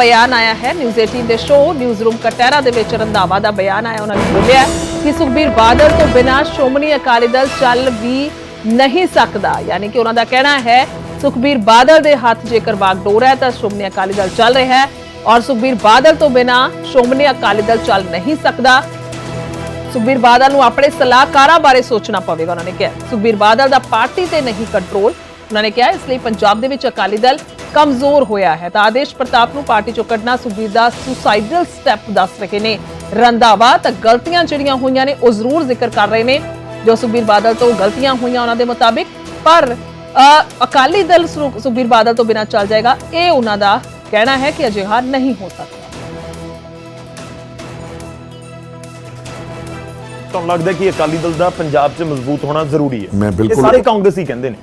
ਬਿਆਨ ਆਇਆ ਹੈ। ਨਿਊਜ਼ 18 ਦੇ ਸ਼ੋਅ ਨਿਊਜ਼ ਰੂਮ ਕਟਹਿਰਾ ਦੇ ਵਿੱਚ ਰੰਧਾਵਾ ਦਾ ਬਿਆਨ ਆਇਆ, ਉਹਨਾਂ ਨੇ ਬੋਲਿਆ ਕਿ ਸੁਖਬੀਰ ਬਾਦਲ ਤੋਂ ਬਿਨਾਂ ਸ਼੍ਰੋਮਣੀ ਅਕਾਲੀ ਦਲ ਚੱਲ ਵੀ ਨਹੀਂ ਸਕਦਾ। ਯਾਨੀ ਕਿ ਉਹਨਾਂ ਦਾ ਕਹਿਣਾ ਹੈ, ਸੁਖਬੀਰ ਬਾਦਲ ਦੇ ਹੱਥ ਜੇਕਰ ਬਾਗਡੋਰ ਹੈ, ਤਾਂ ਸ਼੍ਰੋਮਣੀ ਅਕਾਲੀ ਦਲ ਚੱਲ ਰਿਹਾ ਹੈ ਔਰ ਸੁਖਬੀਰ ਬਾਦਲ ਤੋਂ ਬਿਨਾਂ ਸ਼੍ਰੋਮਣੀ ਅਕਾਲੀ ਦਲ ਚੱਲ ਨਹੀਂ ਸਕਦਾ। ਸੁਖਬੀਰ ਬਾਦਲ ਨੂੰ ਆਪਣੇ ਸਲਾਹਕਾਰਾਂ ਬਾਰੇ ਸੋਚਣਾ ਪਵੇਗਾ, ਉਹਨਾਂ ਨੇ ਕਿਹਾ। ਸੁਖਬੀਰ ਬਾਦਲ ਦਾ ਪਾਰਟੀ ਤੇ ਨਹੀਂ ਕੰਟਰੋਲ ਉਹਨਾਂ ਨੇ ਕਿਹਾ, ਇਸ ਲਈ ਪੰਜਾਬ ਦੇ ਵਿੱਚ ਅਕਾਲੀ ਦਲ ਕਮਜ਼ੋਰ ਹੋਇਆ ਹੈ ਤਾਂ ਆਦੇਸ਼ ਪ੍ਰਤਾਪ ਨੂੰ ਪਾਰਟੀ ਚੋਂ ਕੱਢਣਾ ਸੁਖਬੀਰ ਦਾ ਸੁਸਾਈਡਲ ਸਟੈਪ ਦੱਸ ਰਹੇ ਨੇ। ਰੰਧਾਵਾ ਤਾਂ ਗਲਤੀਆਂ ਜਿਹੜੀਆਂ ਹੋਈਆਂ ਨੇ ਉਹ ਜ਼ਰੂਰ ਜ਼ਿਕਰ ਕਰ ਰਹੇ ਨੇ। ਜੋ ਸੁਖਬੀਰ ਬਾਦਲ ਤੋਂ ਗਲਤੀਆਂ ਹੋਈਆਂ ਉਹਨਾਂ ਦੇ ਮੁਤਾਬਿਕ ਪਰ ਅ, ਅਕਾਲੀ ਦਲ ਸੁਖਬੀਰ ਬਾਦਲ ਤੋਂ ਬਿਨਾਂ ਚੱਲ ਜਾਏਗਾ ਇਹ ਉਹਨਾਂ ਦਾ ਕਹਿਣਾ ਹੈ ਕਿ ਅਜਿਹਾ ਨਹੀਂ ਹੋ ਸਕਦਾ। ਤੁਹਾਨੂੰ ਲੱਗਦਾ ਕਿ ਅਕਾਲੀ ਦਲ ਦਾ ਪੰਜਾਬ 'ਚ ਮਜ਼ਬੂਤ ਹੋਣਾ ਜ਼ਰੂਰੀ ਹੈ? ਇਹ ਸਾਰੇ ਕਾਂਗਰਸੀ ਕਹਿੰਦੇ ਨੇ।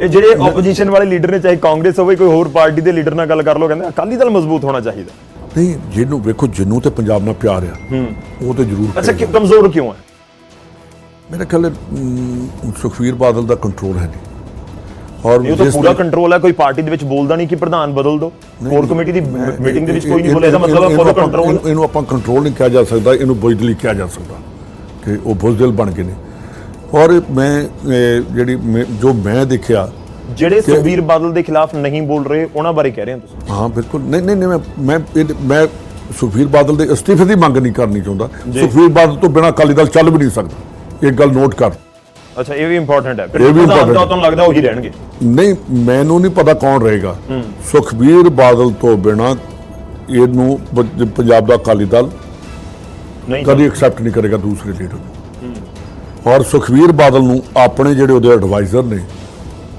ਇਹ ਜਿਹੜੇ ਆਪੋਜੀਸ਼ਨ ਵਾਲੇ ਲੀਡਰ ਨੇ ਚਾਹੇ ਕਾਂਗਰਸ ਹੋਵੇ ਕੋਈ ਹੋਰ ਪਾਰਟੀ ਦੇ ਲੀਡਰ ਨਾਲ ਗੱਲ ਕਰ ਲਓ ਕਹਿੰਦੇ ਅਕਾਲੀ ਦਲ ਮਜ਼ਬੂਤ ਹੋਣਾ ਚਾਹੀਦਾ। ਨਹੀਂ ਜਿਹਨੂੰ ਵੇਖੋ ਜਿਹਨੂੰ ਤੇ ਪੰਜਾਬ ਨਾਲ ਪਿਆਰ ਆ ਉਹ ਤੇ ਜ਼ਰੂਰ ਅੱਛਾ। ਕਿ ਕਮਜ਼ੋਰ ਕਿਉਂ ਹੈ? ਮੇਰੇ ਖਿਆਲ ਸੁਖਬੀਰ ਬਾਦਲ ਦਾ ਕੰਟਰੋਲ ਹੈ ਨਹੀਂ। ਔਰ ਇਹ ਤਾਂ ਪੂਰਾ ਕੰਟਰੋਲ ਹੈ ਕੋਈ ਪਾਰਟੀ ਦੇ ਵਿੱਚ ਬੋਲਦਾ ਨਹੀਂ ਕਿ ਪ੍ਰਧਾਨ ਬਦਲ ਦਿਓ ਕੋਰ ਕਮੇਟੀ ਦੀ ਮੀਟਿੰਗ ਦੇ ਵਿੱਚ ਕੋਈ ਨਹੀਂ ਬੋਲੇ ਇਹਦਾ ਮਤਲਬ ਹੈ ਕੰਟਰੋਲ ਇਹਨੂੰ- ਆਪਾਂ ਕੰਟਰੋਲ ਨਹੀਂ ਕਿਹਾ ਜਾ ਸਕਦਾ ਇਹਨੂੰ ਬੁਜ਼ਦਿਲੀ ਕਿਹਾ ਜਾ ਸਕਦਾ ਕਿ ਉਹ ਬੁਜ਼ਦਿਲ ਬਣ ਗਏ ਨੇ। ਔਰ ਮੈਂ ਜਿਹੜੀ ਜੋ ਮੈਂ ਦੇਖਿਆ ਜਿਹੜੇ ਸੁਖਬੀਰ ਬਾਦਲ ਦੇ ਖਿਲਾਫ ਨਹੀਂ ਬੋਲ ਰਹੇ ਉਹਨਾਂ ਬਾਰੇ ਕਹਿ ਰਹੇ ਹੋ ਤੁਸੀਂ? ਹਾਂ ਬਿਲਕੁਲ। ਨਹੀਂ ਨਹੀਂ ਨਹੀਂ, ਮੈਂ ਮੈਂ ਮੈਂ ਸੁਖਬੀਰ ਬਾਦਲ ਦੇ ਅਸਤੀਫੇ ਦੀ ਮੰਗ ਨਹੀਂ ਕਰਨੀ ਚਾਹੁੰਦਾ। ਸੁਖਬੀਰ ਬਾਦਲ ਤੋਂ ਬਿਨਾਂ ਅਕਾਲੀ ਦਲ ਚੱਲ ਵੀ ਨਹੀਂ ਸਕਦਾ। ਇਹ ਗੱਲ ਨੋਟ ਕਰ। ਅੱਛਾ ਇਹ ਵੀ ਇੰਪੋਰਟੈਂਟ ਹੈ। ਇਹ ਵੀ। ਤੁਹਾਨੂੰ ਲੱਗਦਾ ਉਹੀ ਰਹਿਣਗੇ। ਨਹੀਂ ਮੈਨੂੰ ਨਹੀਂ ਪਤਾ ਕੌਣ ਰਹੇਗਾ। ਸੁਖਬੀਰ ਬਾਦਲ ਤੋਂ ਬਿਨਾਂ ਇਹਨੂੰ ਪੰਜਾਬ ਦਾ ਅਕਾਲੀ ਦਲ ਨਹੀਂ ਕਦੀ ਐਕਸੈਪਟ ਨਹੀਂ ਕਰੇਗਾ ਦੂਸਰੇ ਲੀਡਰ ਨੂੰ। ਔਰ ਸੁਖਬੀਰ ਬਾਦਲ ਨੂੰ ਆਪਣੇ ਜਿਹੜੇ ਉਹਦੇ ਐਡਵਾਈਜ਼ਰ ਨੇ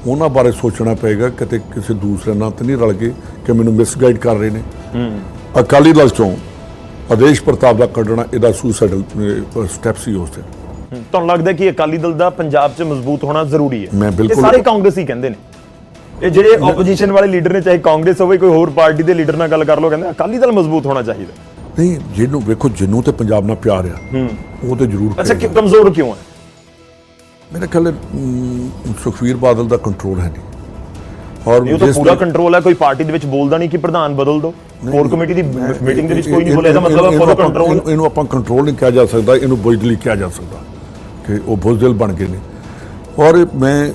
ਉਹਨਾਂ ਬਾਰੇ ਸੋਚਣਾ ਪਏਗਾ ਕਿਤੇ ਕਿਸੇ ਦੂਸਰੇ ਨਾਲ ਤਾਂ ਨਹੀਂ ਰਲ ਗਏ ਕਿ ਮੈਨੂੰ ਮਿਸਗਾਈਡ ਕਰ ਰਹੇ ਨੇ। ਅਕਾਲੀ ਦਲ ਚੋਂ ਆਦੇਸ਼ ਪ੍ਰਤਾਪ ਦਾ ਕੱਢਣਾ ਇਹਦਾ ਸੁਸਾਈਡਲ ਸਟੈਪ ਸੀ ਉਸ ਤੇ। ਤੁਹਾਨੂੰ ਲੱਗਦਾ ਕਿ ਅਕਾਲੀ ਦਲ ਦਾ ਪੰਜਾਬ 'ਚ ਮਜ਼ਬੂਤ ਹੋਣਾ ਜ਼ਰੂਰੀ ਹੈ? ਮੈਂ ਬਿਲਕੁਲ- ਸਾਰੇ ਕਾਂਗਰਸੀ ਕਹਿੰਦੇ ਨੇ। ਇਹ ਜਿਹੜੇ ਆਪੋਜੀਸ਼ਨ ਵਾਲੇ ਲੀਡਰ ਨੇ ਚਾਹੇ ਕਾਂਗਰਸ ਹੋਵੇ ਕੋਈ ਹੋਰ ਪਾਰਟੀ ਦੇ ਲੀਡਰ ਨਾਲ ਗੱਲ ਕਰ ਲਓ ਕਹਿੰਦੇ ਅਕਾਲੀ ਦਲ ਮਜ਼ਬੂਤ ਹੋਣਾ ਚਾਹੀਦਾ। ਨਹੀਂ ਜਿਹਨੂੰ ਵੇਖੋ ਜਿਹਨੂੰ ਤੇ ਪੰਜਾਬ ਨਾਲ ਪਿਆਰ ਆ ਉਹ ਤੇ ਜ਼ਰੂਰ ਅੱਛਾ ਕਿ। ਕਮਜ਼ੋਰ ਕਿਉਂ ਹੈ? ਮੇਰੇ ਖਿਆਲ ਸੁਖਬੀਰ ਬਾਦਲ ਦਾ ਕੰਟਰੋਲ ਹੈ ਨਹੀਂ। ਔਰ ਇਹ ਤਾਂ ਪੂਰਾ ਕੰਟਰੋਲ ਹੈ ਕੋਈ ਪਾਰਟੀ ਦੇ ਵਿੱਚ ਬੋਲਦਾ ਨਹੀਂ ਕਿ ਪ੍ਰਧਾਨ ਬਦਲ ਦਿਓ। ਕੋਰ ਕਮੇਟੀ ਦੀ ਮੀਟਿੰਗ ਦੇ ਵਿੱਚ ਕੋਈ ਨਹੀਂ ਬੋਲੇ ਇਹਦਾ ਮਤਲਬ ਹੈ ਫੁੱਲ ਕੰਟਰੋਲ ਇਹਨੂੰ- ਆਪਾਂ ਕੰਟਰੋਲ ਨਹੀਂ ਕਿਹਾ ਜਾ ਸਕਦਾ ਇਹਨੂੰ ਬੁਜ਼ਦਿਲੀ ਕਿਹਾ ਜਾ ਸਕਦਾ ਕਿ ਉਹ ਬੁਜ਼ਦਿਲ ਬਣ ਗਏ ਨੇ। ਔਰ ਮੈਂ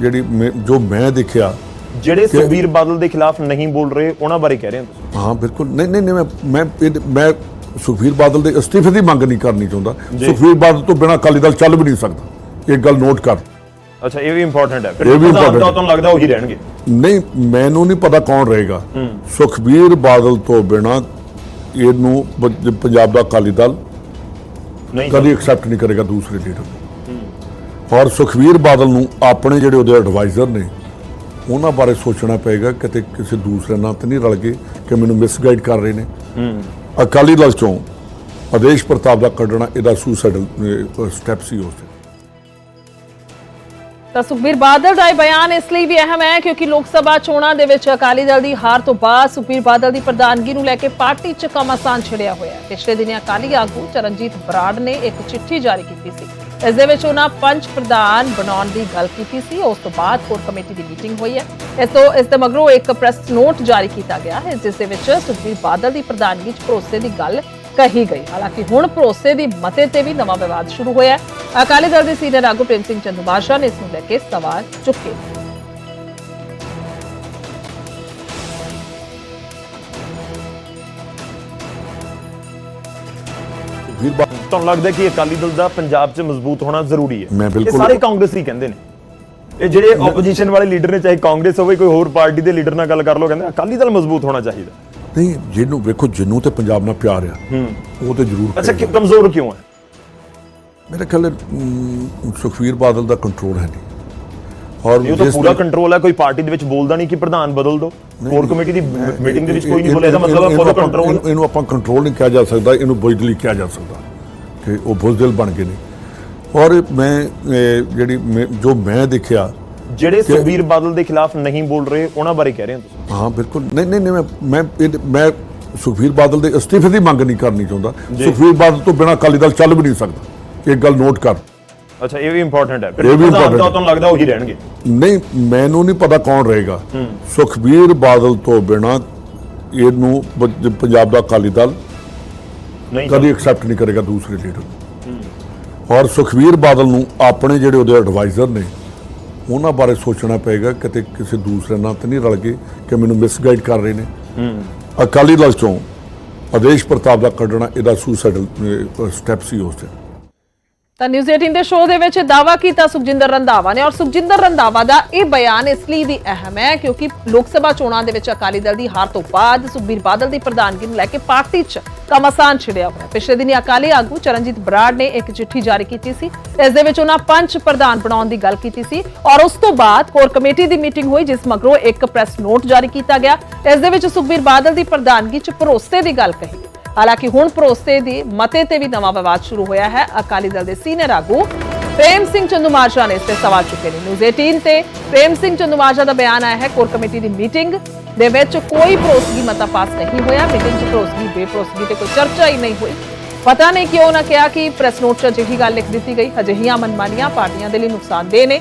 ਜਿਹੜੀ ਜੋ ਮੈਂ ਦੇਖਿਆ ਜਿਹੜੇ ਸੁਖਬੀਰ ਬਾਦਲ ਦੇ ਖਿਲਾਫ ਨਹੀਂ ਬੋਲ ਰਹੇ ਉਹਨਾਂ ਬਾਰੇ ਕਹਿ ਰਹੇ ਹੋ ਤੁਸੀਂ? ਹਾਂ ਬਿਲਕੁਲ। ਨਹੀਂ ਨਹੀਂ ਮੈਂ ਮੈਂ ਮੈਂ ਸੁਖਬੀਰ ਬਾਦਲ ਦੇ ਅਸਤੀਫੇ ਦੀ ਮੰਗ ਨਹੀਂ ਕਰਨੀ ਚਾਹੁੰਦਾ। ਸੁਖਬੀਰ ਬਾਦਲ ਤੋਂ ਬਿਨਾਂ ਅਕਾਲੀ ਦਲ ਚੱਲ ਵੀ ਨਹੀਂ ਸਕਦਾ। ਇਹ ਗੱਲ ਨੋਟ ਕਰ। ਅੱਛਾ ਇਹ ਵੀ ਇੰਪੋਰਟੈਂਟ ਹੈ। ਇਹ ਵੀ important ਹੈ। ਤੁਹਾਨੂੰ ਲੱਗਦਾ ਉਹੀ ਰਹਿਣਗੇ। ਨਹੀਂ ਮੈਨੂੰ ਨਹੀਂ ਪਤਾ ਕੌਣ ਰਹੇਗਾ। ਸੁਖਬੀਰ ਬਾਦਲ ਤੋਂ ਬਿਨਾਂ ਇਹਨੂੰ ਪ- ਪੰਜਾਬ ਦਾ ਅਕਾਲੀ ਦਲ ਨਹੀਂ ਕਦੀ ਐਕਸੈਪਟ ਨਹੀਂ ਕਰੇਗਾ ਦੂਸਰੇ ਲੀਡਰ ਨੂੰ। ਔਰ ਸੁਖਬੀਰ ਬਾਦਲ ਨੂੰ ਆਪਣੇ ਜਿਹੜੇ ਉਹਦੇ ਐਡਵਾਈਜ਼ਰ ਨੇ ਉਹਨਾਂ ਬਾਰੇ ਸੋਚਣਾ ਪਏਗਾ ਕਿਤੇ ਕਿਸੇ ਦੂਸਰੇ ਨਾਲ ਤਾਂ ਨਹੀਂ ਰਲ ਗਏ ਕਿ ਮੈਨੂੰ ਮਿਸਗਾਈਡ ਕਰ ਰਹੇ ਨੇ। ਅਕਾਲੀ ਦਲ ਚੋਂ ਆਦੇਸ਼ ਪ੍ਰਤਾਪ ਦਾ ਕੱਢਣਾ ਇਹਦਾ ਸੁਸਾਈਡਲ ਸਟੈਪ ਸੀ ਉਸ ਤੇ। ਤਾਂ ਸੁਖਬੀਰ ਬਾਦਲ ਦਾ ਇਹ ਬਿਆਨ ਇਸ ਲਈ ਵੀ ਅਹਿਮ ਹੈ ਕਿਉਂਕਿ ਲੋਕ ਸਭਾ ਚੋਣਾਂ ਦੇ ਵਿੱਚ ਅਕਾਲੀ ਦਲ ਦੀ ਹਾਰ ਤੋਂ ਬਾਅਦ ਸੁਖਬੀਰ ਬਾਦਲ ਦੀ ਪ੍ਰਧਾਨਗੀ ਨੂੰ ਲੈ ਕੇ ਪਾਰਟੀ 'ਚ ਕਮਾਸਾਨ ਛਿੜਿਆ ਹੋਇਆ ਹੈ। ਪਿਛਲੇ ਦਿਨੀ ਅਕਾਲੀ ਆਗੂ ਚਰਨਜੀਤ ਬਰਾੜ ਨੇ ਇੱਕ ਚਿੱਠੀ ਜਾਰੀ ਕੀਤੀ ਸੀ। ਇਸ ਦੇ ਵਿੱਚ ਉਹਨਾਂ ਪੰਜ ਪ੍ਰਧਾਨ ਬਣਾਉਣ ਦੀ ਗੱਲ ਕੀਤੀ ਸੀ। ਉਸ ਤੋਂ ਬਾਅਦ ਕੋਰ ਕਮੇਟੀ ਦੀ ਮੀਟਿੰਗ ਹੋਈ ਹੈ। ਇਸ ਤੋਂ, ਇਸ ਦੇ ਮਗਰੋਂ ਇੱਕ ਪ੍ਰੈਸ ਨੋਟ ਜਾਰੀ ਕੀਤਾ ਗਿਆ ਹੈ, ਜਿਸ ਦੇ ਵਿੱਚ ਸੁਖਬੀਰ ਬਾਦਲ ਦੀ ਪ੍ਰਧਾਨਗੀ 'ਚ ਭਰੋਸੇ ਦੀ ਗੱਲ ਕਹੀ ਗਈ। ਹਾਲਾਂਕਿ ਹੁਣ ਭਰੋਸੇ ਦੀ ਮਤੇ ਤੇ ਵੀ ਨਵਾਂ ਵਿਵਾਦ ਸ਼ੁਰੂ ਹੋਇਆ ਹੈ। ਅਕਾਲੀ ਦਲ ਦੇ ਸੀਨੀਅਰ ਆਗੂ ਪ੍ਰੇਮ ਸਿੰਘ ਚੰਦੂਮਾਸ਼ਾ ਨੇ ਇਸ ਨੂੰ ਲੈ ਕੇ ਸਵਾਲ ਚੁੱਕੇ ਬਾਦਲ ਤੁਹਾਨੂੰ ਲੱਗਦਾ ਕਿ ਅਕਾਲੀ ਦਲ ਦਾ ਪੰਜਾਬ 'ਚ ਮਜ਼ਬੂਤ ਹੋਣਾ ਜ਼ਰੂਰੀ ਹੈ? ਮੈਂ ਇਹ ਬਿਲਕੁਲ- ਸਾਰੇ ਕਾਂਗਰਸੀ ਕਹਿੰਦੇ ਨੇ। ਇਹ ਜਿਹੜੇ ਆਪੋਜੀਸ਼ਨ ਵਾਲੇ ਲੀਡਰ ਨੇ ਚਾਹੇ ਕਾਂਗਰਸ ਹੋਵੇ ਕੋਈ ਹੋਰ ਪਾਰਟੀ ਦੇ ਲੀਡਰ ਨਾਲ ਗੱਲ ਕਰ ਲਓ ਕਹਿੰਦੇ ਅਕਾਲੀ ਦਲ ਮਜ਼ਬੂਤ ਹੋਣਾ ਚਾਹੀਦਾ। ਨਹੀਂ ਜਿਹਨੂੰ ਵੇਖੋ ਜਿਹਨੂੰ ਤੇ ਪੰਜਾਬ ਨਾਲ ਪਿਆਰ ਆ ਉਹ ਤੇ ਜ਼ਰੂਰ ਅੱਛਾ ਕਿ। ਕਮਜ਼ੋਰ ਕਿਉਂ ਹੈ? ਮੇਰੇ ਖਿਆਲ ਸੁਖਬੀਰ ਬਾਦਲ ਦਾ ਕੰਟਰੋਲ ਹੈ ਨਹੀਂ। ਔਰ ਇਹ ਤਾਂ ਪੂਰਾ ਕੰਟਰੋਲ ਹੈ ਕੋਈ ਪਾਰਟੀ ਦੇ ਵਿੱਚ ਬੋਲਦਾ ਨਹੀਂ ਕਿ ਪ੍ਰਧਾਨ ਬਦਲ ਦਿਓ। ਕੋਰ ਕਮੇਟੀ ਦੀ ਮੀਟਿੰਗ ਦੇ ਵਿੱਚ ਕੋਈ ਨਹੀਂ ਬੋਲੇ ਇਹਦਾ ਮਤਲਬ ਹੈ ਫੁੱਲ ਕੰਟਰੋਲ ਇਹਨੂੰ- ਆਪਾਂ ਕੰਟਰੋਲ ਨਹੀਂ ਕਿਹਾ ਜਾ ਸਕਦਾ ਇਹਨੂੰ ਬੁਜ਼ਦਿਲੀ ਕਿਹਾ ਜਾ ਸਕਦਾ ਕਿ ਉਹ ਬੁਜ਼ਦਿਲ ਬਣ ਗਏ ਨੇ। ਔਰ ਮੈਂ ਜਿਹੜੀ ਜੋ ਮੈਂ ਦੇਖਿਆ ਜਿਹੜੇ ਸੁਖਬੀਰ ਬਾਦਲ ਦੇ ਖਿਲਾਫ ਨਹੀਂ ਬੋਲ ਰਹੇ ਉਹਨਾਂ ਬਾਰੇ ਕਹਿ ਰਹੇ ਹੋ ਤੁਸੀਂ? ਹਾਂ ਬਿਲਕੁਲ। ਨਹੀਂ ਨਹੀਂ ਨਹੀਂ, ਮੈਂ ਮੈਂ ਇਹ- ਮੈਂ ਸੁਖਬੀਰ ਬਾਦਲ ਦੇ ਅਸਤੀਫੇ ਦੀ ਮੰਗ ਨਹੀਂ ਕਰਨੀ ਚਾਹੁੰਦਾ। ਸੁਖਬੀਰ ਬਾਦਲ ਤੋਂ ਬਿਨਾਂ ਅਕਾਲੀ ਦਲ ਚੱਲ ਵੀ ਨਹੀਂ ਸਕਦਾ। ਇਹ ਗੱਲ ਨੋਟ ਕਰ। ਅੱਛਾ ਇਹ ਵੀ ਇੰਪੋਰਟੈਂਟ ਹੈ। ਫਿਰ ਇਹ ਵੀ ਪ੍ਰਧਾਨ important ਤਾਂ ਹੈ। ਤੁਹਾਨੂੰ ਲੱਗਦਾ ਉਹੀ ਰਹਿਣਗੇ? ਨਹੀਂ ਮੈਨੂੰ ਨਹੀਂ ਪਤਾ ਕੌਣ ਰਹੇਗਾ। ਸੁਖਬੀਰ ਬਾਦਲ ਤੋਂ ਬਿਨਾਂ ਇਹਨੂੰ ਪ- ਪੰਜਾਬ ਦਾ ਅਕਾਲੀ ਦਲ ਨਹੀਂ। ਕਦੀ ਐਕਸੈਪਟ ਨਹੀਂ ਕਰੇਗਾ ਦੂਸਰੇ ਲੀਡਰ ਔਰ ਸੁਖਵੀਰ ਬਾਦਲ ਨੂੰ ਆਪਣੇ ਜਿਹੜੇ ਉਹਦੇ ਐਡਵਾਈਜ਼ਰ ਨੇ ਉਹਨਾਂ ਬਾਰੇ ਸੋਚਣਾ ਪਏਗਾ ਕਿਤੇ ਕਿਸੇ ਦੂਸਰੇ ਨਾਲ ਤਾਂ ਨਹੀਂ ਰਲ ਗਏ ਕਿ ਮੈਨੂੰ ਮਿਸਗਾਈਡ ਕਰ ਰਹੇ ਨੇ। ਅਕਾਲੀ ਦਲ ਚੋਂ ਆਦੇਸ਼ ਪ੍ਰਤਾਪ ਦਾ ਕੱਢਣਾ ਇਹਦਾ ਸੁਸਾਈਡਲ ਸਟੈਪ ਸੀ ਉਸ ਤੇ। ਤਾਂ ਨਿਊਜ਼ 18 ਦੇ ਸ਼ੋਅ ਦੇ ਵਿੱਚ ਦਾਵਾ ਕੀਤਾ ਸੁਖਜਿੰਦਰ ਰੰਧਾਵਾ ਨੇ ਔਰ ਸੁਖਜਿੰਦਰ ਰੰਧਾਵਾ ਦਾ ਇਹ ਬਿਆਨ ਇਸ ਲਈ ਵੀ ਅਹਿਮ ਹੈ ਕਿਉਂਕਿ ਲੋਕ ਸਭਾ ਚੋਣਾਂ ਦੇ ਵਿੱਚ ਅਕਾਲੀ ਦਲ ਦੀ ਹਾਰ ਤੋਂ ਬਾਅਦ ਸੁਖਬੀਰ ਬਾਦਲ ਦੀ ਪ੍ਰਧਾਨਗੀ ਨੂੰ ਲੈ ਕੇ ਪਾਰਟੀ 'ਚ ਕਮਾਸਾਨ ਛਿੜਿਆ ਹੋਇਆ। ਪਿਛਲੇ ਦਿਨੀ ਅਕਾਲੀ ਆਗੂ ਚਰਨਜੀਤ ਬਰਾੜ ਨੇ ਇੱਕ ਚਿੱਠੀ ਜਾਰੀ ਕੀਤੀ ਸੀ। ਇਸ ਦੇ ਵਿੱਚ ਉਹਨਾਂ ਪੰਜ ਪ੍ਰਧਾਨ ਬਣਾਉਣ ਦੀ ਗੱਲ ਕੀਤੀ ਸੀ ਔਰ ਉਸ ਤੋਂ ਬਾਅਦ ਕੋਰ ਕਮੇਟੀ ਦੀ ਮੀਟਿੰਗ ਹੋਈ ਜਿਸ ਮਗਰੋਂ ਇੱਕ ਪ੍ਰੈਸ ਨੋਟ ਜਾਰੀ ਕੀਤਾ ਗਿਆ। ਇਸ ਦੇ ਵਿੱਚ ਸੁਖਬੀਰ ਬਾਦਲ ਦੀ ਪ੍ਰਧਾਨਗੀ 'ਚ ਭਰੋਸੇ ਦੀ ਗੱਲ ਕਹੀ ਹਾਲਾਂਕਿ ਹੁਣ ਭਰੋਸੇ ਦੀ ਮਤੇ ਤੇ ਵੀ ਨਵਾਂ ਵਿਵਾਦ ਸ਼ੁਰੂ ਹੋਇਆ ਹੈ। ਅਕਾਲੀ ਦਲ ਦੇ ਸੀਨੀਅਰ ਆਗੂ ਪ੍ਰੇਮ ਸਿੰਘ ਚੰਦੂਮਾਜਰਾ ਨੇ ਇਸ ਤੇ ਸਵਾਲ ਚੁੱਕੇ ਨੇ। ਨਿਊਜ਼ 18 ਤੇ ਪ੍ਰੇਮ ਸਿੰਘ ਚੰਦੂਮਾਜਰਾ ਦਾ ਬਿਆਨ ਆਇਆ ਹੈ, ਕੋਰ ਕਮੇਟੀ ਦੀ ਮੀਟਿੰਗ ਦੇ ਵਿੱਚ ਕੋਈ ਭਰੋਸਗੀ ਮਤਾ ਪਾਸ ਨਹੀਂ ਹੋਇਆ। ਮੀਟਿੰਗ 'ਚ ਭਰੋਸਗੀ, ਬੇਭਰੋਸਗੀ ਤੇ ਕੋਈ ਚਰਚਾ ਹੀ ਨਹੀਂ ਹੋਈ। ਪਤਾ ਨਹੀਂ ਕਿਉਂ ਨਾ ਕਿਹਾ ਕਿ ਪ੍ਰੈਸ ਨੋਟ 'ਚ ਅਜਿਹੀ ਗੱਲ ਲਿਖ ਦਿੱਤੀ ਗਈ। ਅਜਿਹੀਆਂ ਮਨਮਾਨੀਆਂ ਪਾਰਟੀਆਂ ਦੇ ਲਈ ਨੁਕਸਾਨਦੇਹ ਨੇ।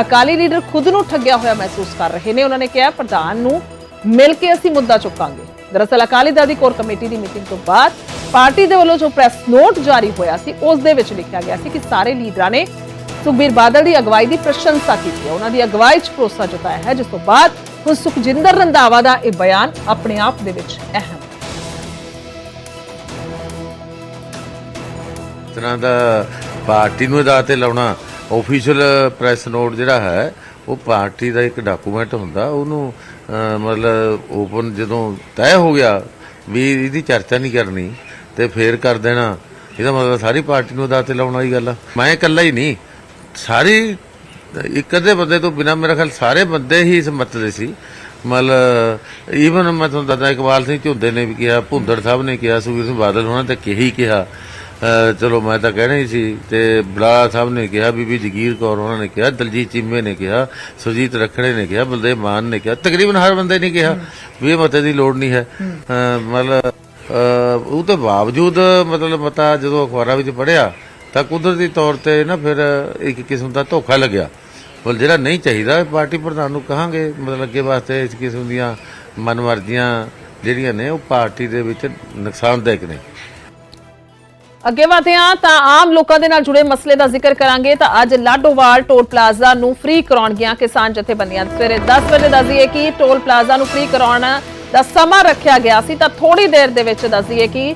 ਅਕਾਲੀ ਲੀਡਰ ਖੁਦ ਨੂੰ ਠੱਗਿਆ ਹੋਇਆ ਮਹਿਸੂਸ ਕਰ ਰਹੇ ਨੇ। ਉਹਨਾਂ ਨੇ ਕਿਹਾ, ਪ੍ਰਧਾਨ ਨੂੰ ਮਿਲ ਕੇ ਅਸੀਂ ਮੁੱਦਾ ਚੁੱਕਾਂਗੇ। ਦਰਅਸਲ ਅਕਾਲੀ ਦਲ ਦੀ ਕੋਰ ਕਮੇਟੀ ਦੀ ਮੀਟਿੰਗ ਤੋਂ ਬਾਅਦ ਪਾਰਟੀ ਦੇ ਵੱਲੋਂ ਜੋ ਪ੍ਰੈਸ ਨੋਟ ਜਾਰੀ ਹੋਇਆ ਸੀ, ਉਸ ਦੇ ਵਿੱਚ ਲਿਖਿਆ ਗਿਆ ਸੀ ਕਿ ਸਾਰੇ ਲੀਡਰਾਂ ਨੇ ਸੁਖਬੀਰ ਬਾਦਲ ਦੀ ਅਗਵਾਈ ਦੀ ਪ੍ਰਸ਼ੰਸਾ ਕੀਤੀ ਹੈ। ਉਹਨਾਂ ਦੀ ਅਗਵਾਈ 'ਚ ਭਰੋਸਾ ਜਤਾਇਆ ਹੈ। ਜਿਸ ਤੋਂ ਬਾਅਦ ਹੁਣ ਸੁਖਜਿੰਦਰ ਰੰਧਾਵਾ ਦਾ ਇਹ ਬਿਆਨ ਆਪਣੇ ਆਪ ਦੇ ਵਿੱਚ ਅਹਿਮ ਤਰ੍ਹਾਂ ਦਾ ਪਾਰਟੀ ਨੂੰ ਅਦਾ ਤੇ ਲਾਉਣਾ ਆਫੀਸ਼ੀਅਲ ਪ੍ਰੈਸ ਨੋਟ ਜਿਹੜਾ ਹੈ, ਉਹ ਪਾਰਟੀ ਦਾ ਇੱਕ ਡਾਕੂਮੈਂਟ ਹੁੰਦਾ, ਉਹਨੂੰ ਮਤਲਬ ਓਪਨ ਜਦੋਂ ਤੈਅ ਹੋ ਗਿਆ ਵੀ ਇਹਦੀ ਚਰਚਾ ਨਹੀਂ ਕਰਨੀ ਤੇ ਫੇਰ ਕਰ ਦੇਣਾ, ਇਹਦਾ ਮਤਲਬ ਸਾਰੀ ਪਾਰਟੀ ਨੂੰ ਅਦਾ ਲਾਉਣ ਵਾਲੀ ਗੱਲ ਆ। ਮੈਂ ਇਕੱਲਾ ਹੀ ਨਹੀਂ, ਸਾਰੀ ਇੱਕ ਅੱਧੇ ਬੰਦੇ ਤੋਂ ਬਿਨਾ ਮੇਰਾ ਖਿਆਲ ਸਾਰੇ ਬੰਦੇ ਹੀ ਇਸ ਮਤ ਦੇ ਸੀ। ਮਤਲਬ ਈਵਨ ਮੈਂ ਤੁਹਾਨੂੰ ਦੱਸਦਾ, ਇਕਬਾਲ ਸਿੰਘ ਝੁੰਦੇ ਨੇ ਵੀ ਕਿਹਾ, ਭੁੰਦੜ ਸਾਹਿਬ ਨੇ ਕਿਹਾ ਸੁਖਬੀਰ ਸਿੰਘ ਬਾਦਲ ਹੋਣਾ ਤੇ ਕਿਹੀ ਕਿਹਾ। ਚਲੋ ਮੈਂ ਤਾਂ ਕਹਿਣਾ ਹੀ ਸੀ ਤੇ ਬਲਾਲਾ ਸਾਹਿਬ ਨੇ ਕਿਹਾ, ਬੀਬੀ ਜਗੀਰ ਕੌਰ, ਉਹਨਾਂ ਨੇ ਕਿਹਾ, ਦਲਜੀਤ ਚੀਮੇ ਨੇ ਕਿਹਾ ਸੁਜੀਤ ਰਖੜੇ ਨੇ ਕਿਹਾ, ਬਲਦੇਵ ਮਾਨ ਨੇ ਕਿਹਾ, ਤਕਰੀਬਨ ਹਰ ਬੰਦੇ ਨੇ ਕਿਹਾ ਵੀ ਇਹ ਮਤੇ ਦੀ ਲੋੜ ਨਹੀਂ ਹੈ। ਮਤਲਬ, ਅਹ, ਉਹ ਤੋਂ ਬਾਵਜੂਦ, ਮਤਲਬ ਮਤਾ ਜਦੋਂ ਅਖਬਾਰਾਂ ਵਿੱਚ ਪੜਿਆ ਤਾਂ ਕੁਦਰਤੀ ਤੌਰ ਤੇ ਨਾ ਫਿਰ ਇੱਕ ਕਿਸਮ ਦਾ ਧੋਖਾ ਲੱਗਿਆ। ਬਲ, ਜਿਹੜਾ ਨਹੀਂ ਚਾਹੀਦਾ ਪਾਰਟੀ ਪ੍ਰਧਾਨ ਨੂੰ ਕਹਾਂਗੇ, ਮਤਲਬ ਅੱਗੇ ਵਾਸਤੇ ਇਸ ਕਿਸਮ ਦੀਆਂ ਮਨਮਰਜ਼ੀਆਂ ਜਿਹੜੀਆਂ ਨੇ, ਉਹ ਪਾਰਟੀ ਦੇ ਵਿੱਚ ਨੁਕਸਾਨਦਾਇਕ ਨੇ। ਅੱਗੇ ਵਧਦੇ ਹਾਂ ਤਾਂ ਆਮ ਲੋਕਾਂ ਦੇ ਨਾਲ ਜੁੜੇ ਮਸਲੇ ਦਾ ਜ਼ਿਕਰ ਕਰਾਂਗੇ ਤਾਂ ਅੱਜ ਲਾਡੋਵਾਲ ਟੋਲ ਪਲਾਜ਼ਾ ਨੂੰ ਫ੍ਰੀ ਕਰਾਉਣ ਕਿਸਾਨ ਜਥੇਬੰਦੀਆਂ ਸਵੇਰੇ 10 ਵਜੇ ਦੱਸੀਏ ਕਿ ਟੋਲ ਪਲਾਜ਼ਾ ਨੂੰ ਫ੍ਰੀ ਕਰਾਉਣ ਦਾ ਸਮਾਂ ਰੱਖਿਆ ਗਿਆ ਸੀ ਤਾਂ ਥੋੜੀ ਦੇਰ ਦੇ ਵਿੱਚ ਦੱਸਦੀਏ ਕਿ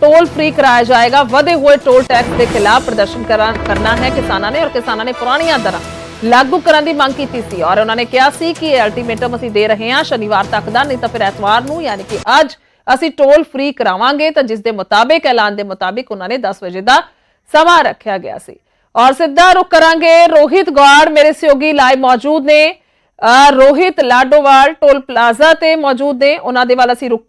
ਟੋਲ ਫ੍ਰੀ ਕਰਾਇਆ ਜਾਏਗਾ। ਵਧੇ ਹੋਏ ਟੋਲ ਟੈਕਸ ਦੇ ਖਿਲਾਫ ਪ੍ਰਦਰਸ਼ਨ ਕਰਨਾ ਹੈ ਕਿਸਾਨਾਂ ਨੇ ਔਰ ਕਿਸਾਨਾਂ ਨੇ ਪੁਰਾਣੀਆਂ ਦਰਾਂ ਲਾਗੂ ਕਰਨ ਦੀ ਮੰਗ ਕੀਤੀ ਸੀ। ਔਰ ਉਹਨਾਂ ਨੇ ਕਿਹਾ ਸੀ ਕਿ ਇਹ ਅਲਟੀਮੇਟਮ ਅਸੀਂ ਦੇ ਰਹੇ ਹਾਂ, ਸ਼ਨੀਵਾਰ ਤੱਕ ਦਾ, ਨਹੀਂ ਤਾਂ ਫਿਰ ਐਤਵਾਰ ਨੂੰ, ਯਾਨੀ ਕਿ ਅੱਜ ਅਸੀਂ ਟੋਲ ਫ੍ਰੀ ਕਰਾਵਾਂਗੇ ਤਾਂ ਜਿਸ ਦੇ ਮੁਤਾਬਿਕ ਐਲਾਨ ਦੇ ਮੁਤਾਬਿਕ ਉਹਨਾਂ ਨੇ 10 ਵਜੇ ਦਾ ਸਮਾਂ ਰੱਖਿਆ ਗਿਆ ਸੀ। ਔਰ ਸਿੱਧਾ ਰੁਕ ਕਰਾਂਗੇ ਰੋਹਿਤ ਗੌੜ ਮੇਰੇ ਸਹਿਯੋਗੀ ਲਾਈਵ ਮੌਜੂਦ ਨੇ। ਅ, ਰੋਹਿਤ ਲਾਡੋਵਾਲ ਟੋਲ ਪਲਾਜ਼ਾ ਤੇ ਮੌਜੂਦ ਨੇ। ਉਹਨਾਂ ਦੇ ਵੱਲ ਅਸੀਂ ਰੁਕ